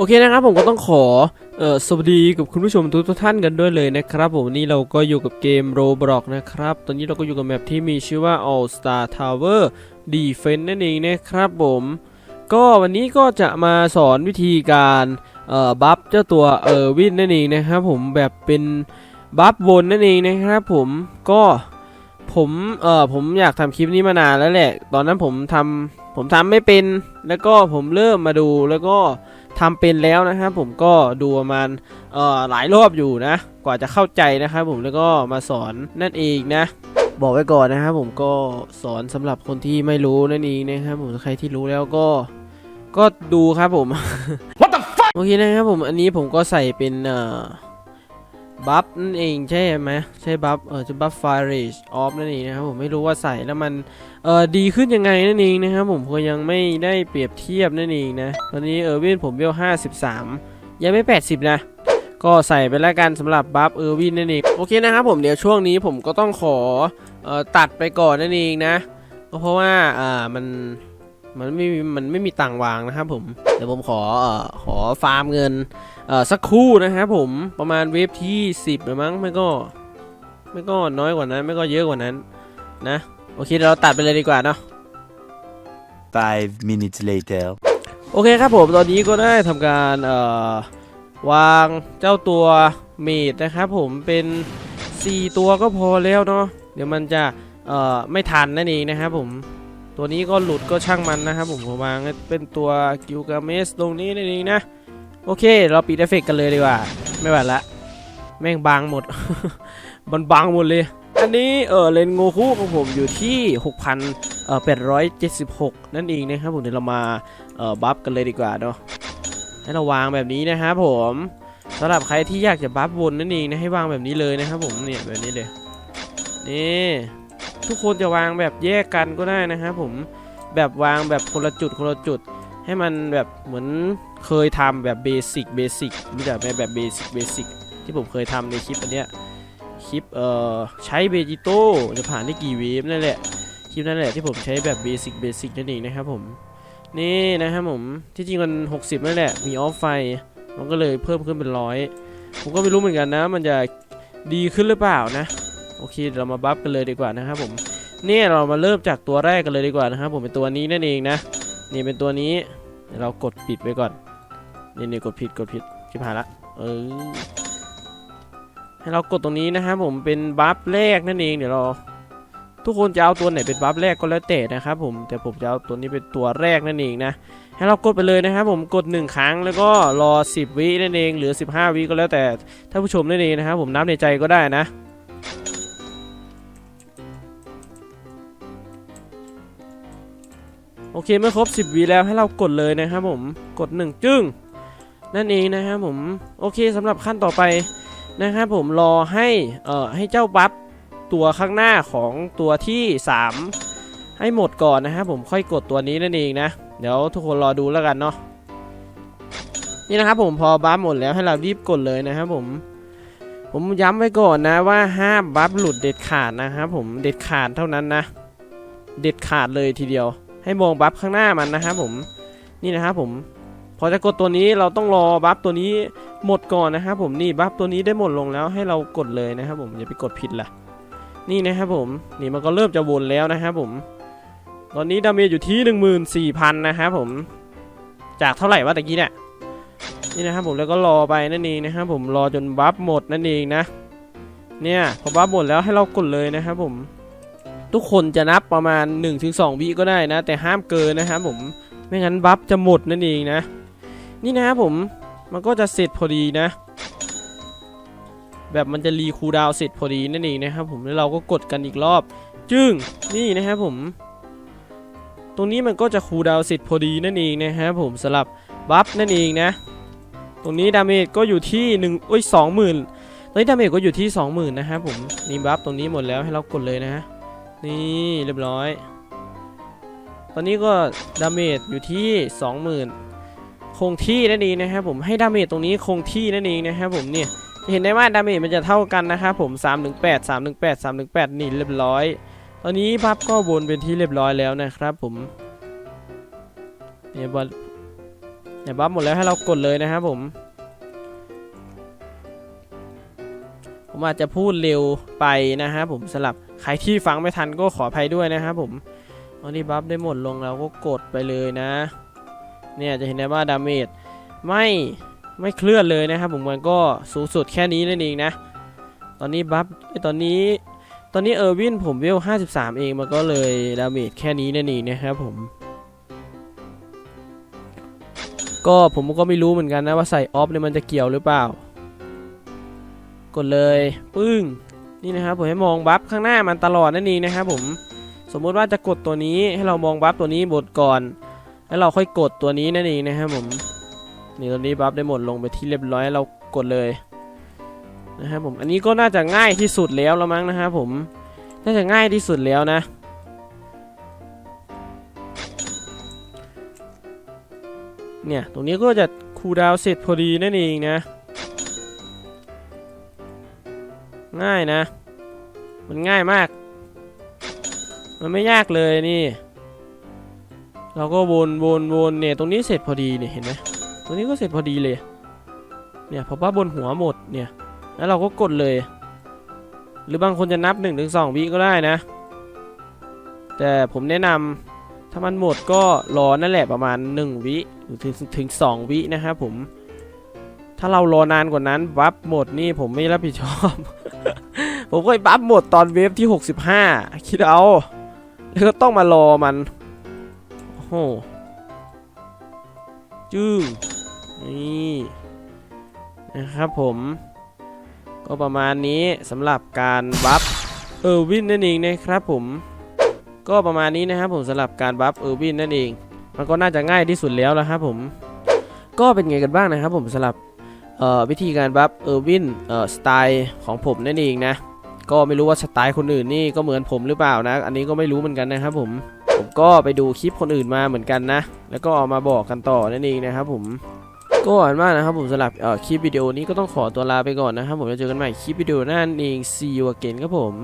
โอเคนะครับผมก็ต้องขอเออสวัสดีกับคุณผู้ชมทุกทุกท่านกันด้วยเลยนะครับผมนนี้เราก็อยู่กับเกม Roblox นะครับ ตอนนี้เราก็อยู่กับแมปที่มีชื่อว่า All Star Tower Defense นั่นเองนะครับผม ก็วันนี้ก็จะมาสอนวิธีการเอ่อบัฟเจ้าตัวเออร์วินนั่นเองนะครับผมแบบเป็นบัฟวนนั่นเองนะครับผมก็ผมเออผมอยากทำคลิปนี้มานานแล้วแหละ ตอนนั้นผมทำผมทำไม่เป็นแล้วก็ผมเริ่มมาดูแล้วก็ ทำเป็นแล้วนะครับผมก็ดูประมาณเอ่อหลายรอบอยู่นะ กว่าจะเข้าใจนะครับผมแล้วก็มาสอนนั่นเองนะ บอกไว้ก่อนนะครับผมก็สอนสำหรับคนที่ไม่รู้นั่นเองนะครับผมใครที่รู้แล้วก็ก็ดูครับผม What the fuck โอเคนะครับผมอันนี้ผมก็ใส่เป็นเอ่อ บัฟนั่นเองใช่ไหมใช่บัฟเออจะบัฟไฟเรชออฟนั่นเองนะครับผมไม่รู้ว่าใส่แล้วมันเออดีขึ้นยังไงนั่นเองนะครับผมก็ยังไม่ได้เปรียบเทียบนั่นเองนะตอนนี้เออร์วินผมเวล53ยังไม่ 80 นะ ก็ใส่ไปแล้วกันสำหรับบัฟเออร์วินนั่นเองโอเคนะครับผมเดี๋ยวช่วงนี้ผมก็ต้องขอเออตัดไปก่อนนั่นเองนะก็เพราะว่าอ่ามัน มันไม่มีมันไม่มีตังค์วางนะครับผม เดี๋ยวผมขอเอ่อขอฟาร์มเงินเอ่อสักครู่นะครับผมประมาณเวฟที่ 10หรือมั้งไม่ก็ ไม่ก็น้อยกว่านั้น ไม่ก็เยอะกว่านั้น นะ โอเคเดี๋ยวเราตัดไปเลยดีกว่าเนาะ Five minutes later โอเคครับผมตอนนี้ก็ได้ทำการเอ่อวางเจ้าตัวเมดนะครับผมเป็น 4 ตัวก็พอแล้วเนาะเดี๋ยวมันจะเอ่อไม่ทันนั่นเองนะครับผม ตัวนี้ก็หลุดก็ช่างมันนะครับผมผมวางเป็นตัวกิลกาเมสตรงนี้นั่นเองนะ โอเค เราปิดเอฟเฟกต์กันเลยดีกว่า ไม่ไหวละแม่งบังหมด มันบังหมดเลย อันนี้เออเลนโงคุของผมอยู่ที่ 6,000เอ่อ876 นั่นเองนะครับผมเดี๋ยวเรามาเอ่อบัฟกันเลยดีกว่าเนาะให้เราวางแบบนี้นะครับผมสำหรับใครที่อยากจะบัฟวนนั่นเองนะให้วางแบบนี้เลยนะครับผมเนี่ยแบบนี้เลยนี่ ทุกคนจะวางแบบแยกกันก็ได้นะครับผมแบบวางแบบคนละจุดคนละจุด ให้มันแบบเหมือนเคยทำแบบเบสิกเบสิกรู้จักไหมแบบเบสิกเบสิกที่ผมเคยทำในคลิปอันเนี้ยคลิปเอ่อใช้เบจิโต้จะผ่านได้กี่เวฟนั่นแหละคลิปนั่นแหละที่ผมใช้แบบเบสิกเบสิกนั่นเองนะครับผมนี่นะครับผมที่จริงมัน60นั่นแหละมีออฟไฟมันก็เลยเพิ่มขึ้นเป็นร้อยผมก็ไม่รู้เหมือนกันนะ มันจะดีขึ้นหรือเปล่านะ โอเคเรามาบัฟกันเลยดีกว่านะครับผมเนี่ยเรามาเริ่มจากตัวแรกกันเลยดีกว่านะครับผมเป็นตัวนี้นั่นเองนะนี่เป็นตัวนี้เดี๋ยวเรากดปิดไว้ก่อนนี่นี่กดผิดกดผิดชิบหายละเออให้เรากดตรงนี้นะครับผมเป็นบัฟแรกนั่นเองเดี๋ยวเราทุกคนจะเอาตัวไหนเป็นบัฟแรกก็แล้วแต่นะครับผมแต่ผมจะเอาตัวนี้เป็นตัวแรกนั่นเองนะให้เรากดไปเลยนะครับผมกด 1 ครั้งแล้วก็รอ 10 วินั่นเองหรือ 15 วิก็แล้วแต่ท่านผู้ชมนั่นเองนะครับผมนับในใจก็ได้นะ เคเมื่อครบ 10วิแล้วให้เรากดเลยนะครับผมกด 1 จึ้งนั่นเองนะครับผมโอเคสำหรับขั้นต่อไปนะครับผมรอให้เอ่อให้เจ้าบัฟตัวข้างหน้าของตัวที่ 3 ให้หมดก่อนนะครับผมค่อยกดตัวนี้นั่นเองนะ เดี๋ยวทุกคนรอดูแล้วกันเนาะนี่นะครับผมพอบัฟหมดแล้วให้เรารีบกดเลยนะครับผมผมย้ำไว้ก่อนนะว่าห้ามบัฟหลุดเด็ดขาดนะครับผมเด็ดขาดเท่านั้นนะ เด็ดขาดเลยทีเดียว ให้มองบัฟข้างหน้ามันนะครับผมนี่นะครับผมพอจะกดตัวนี้เราต้องรอบัฟตัวนี้หมดก่อนนะครับผมนี่บัฟตัวนี้ได้หมดลงแล้วให้เรากดเลยนะครับผมอย่าไปกดผิดล่ะ นี่นะครับผมนี่มันก็เริ่มจะวนแล้วนะครับผม ตอนนี้ดาเมจอยู่ที่ 14,000นะครับผมจากเท่าไหร่วะตะกี้เนี่ยนี่นะครับผมแล้วก็รอไปนั่นเองนะครับผมรอจนบัฟหมดนั่นเองนะ เนี่ยพอบัฟหมดแล้วให้เรากดเลยนะครับผม ทุกคนจะนับประมาณ 1-2 วิก็ได้นะ แต่ห้ามเกินนะครับผมไม่งั้นบัฟจะหมดนั่นเองนะ นี่นะครับผมมันก็จะเสร็จพอดีนะ แบบมันจะรีคูดาวเสร็จพอดีนั่นเองนะครับผมแล้วเราก็กดกันอีกรอบ จึ้งนี่นะครับผม ตรงนี้มันก็จะคูดาวเสร็จพอดีนั่นเองนะครับผมสำหรับบัฟนั่นเองนะ ตรงนี้ดาเมจก็อยู่ที่หนึ่งโอ้ยสองหมื่นตอนนี้ดาเมจก็อยู่ที่สองหมื่นนะครับผมนี่บัฟตรงนี้หมดแล้วให้เรากดเลยนะฮะ นี่เรียบร้อย ตอนนี้ก็ดาเมจอยู่ที่สองหมื่นคงที่นั่นเองนะครับผมให้ดาเมจตรงนี้คงที่นั่นเองนะครับผมเนี่ยเห็นได้ว่าดาเมจมันจะเท่ากันนะครับผม 318 318 318 นี่เรียบร้อย ตอนนี้พับก็วนเป็นที่เรียบร้อยแล้วนะครับผมเนี่ยบอลเนี่ยบัฟหมดแล้วให้เรากดเลยนะครับผม ผมอาจจะพูดเร็วไปนะครับผมสำหรับ ใครที่ฟังไม่ทันก็ขออภัยด้วยนะครับผมตอนนี้บัฟได้หมดลงเราก็กดไปเลยนะ เนี่ยจะเห็นได้ว่าดาเมจไม่ไม่เคลื่อนเลยนะครับผมมันก็สูงสุดแค่นี้นั่นเองนะ ตอนนี้บัฟเอ้ยตอนนี้ตอนนี้เออร์วินผมเวล 53 เองมันก็เลยดาเมจแค่นี้นั่นเองนะครับผม ก็ผมก็ไม่รู้เหมือนกันนะว่าใส่ออฟเนี่ยมันจะเกี่ยวหรือเปล่า กดเลย ปึ้ง นี่นะครับผมให้มองบัฟข้างหน้ามันตลอดนั่นเองนะครับผมสมมุติว่าจะกดตัวนี้ให้เรามองบัฟตัวนี้บดก่อน แล้วเราค่อยกดตัวนี้นั่นเองนะครับผมนี่ตัวนี้บัฟได้หมดลงไปที่เรียบร้อยเรากดเลยนะครับผมอันนี้ก็น่าจะง่ายที่สุดแล้วละมั้งนะครับผมน่าจะง่ายที่สุดแล้วนะเนี่ยตรงนี้ก็จะคูดาวเสร็จพอดีนั่นเองนะ ง่ายนะ มันง่ายมาก มันไม่ยากเลยนี่ เราก็วนวนวนเนี่ยตรงนี้เสร็จพอดีเนี่ยเห็นไหมตรงนี้ก็เสร็จพอดีเลย เนี่ยพอป้าบนหัวหมดเนี่ย แล้วเราก็กดเลย หรือบางคนจะนับ1นถึงสวิก็ได้นะ แต่ผมแนะนำถ้ามันหมดก็รอนั่นแหละประมาณ 1 วิหรือถึงถึง2วินะครับผมถ้าเรารอนานกว่านั้นบัฟหมดนี่ผมไม่รับผิดชอบ ผมก็บัฟหมดตอนเวฟที่ 65 คิดเอา แล้วก็ต้องมารอมัน โอ้โหจึ้งนี่นะครับผม ก็ประมาณนี้สำหรับการบัฟเออร์วินนั่นเองนะครับผม ก็ประมาณนี้นะครับผมสำหรับการบัฟเออร์วินนั่นเอง มันก็น่าจะง่ายที่สุดแล้วละครับผม ก็เป็นไงกันบ้างนะครับผมสำหรับวิธีการบัฟเออร์วินเอ่อสไตล์ของผมนั่นเองนะ ก็ไม่รู้ว่าสไตล์คนอื่นนี่ก็เหมือนผมหรือเปล่านะ อันนี้ก็ไม่รู้เหมือนกันนะครับผม ผมก็ไปดูคลิปคนอื่นมาเหมือนกันนะ แล้วก็เอามาบอกกันต่อนั่นเองนะครับผมก็หวานมากนะครับผมสำหรับเอ่อคลิปวิดีโอนี้ก็ต้องขอตัวลาไปก่อนนะครับผมจะเจอกันใหม่คลิปวิดีโอหน้านั่นเอง see you again ครับผม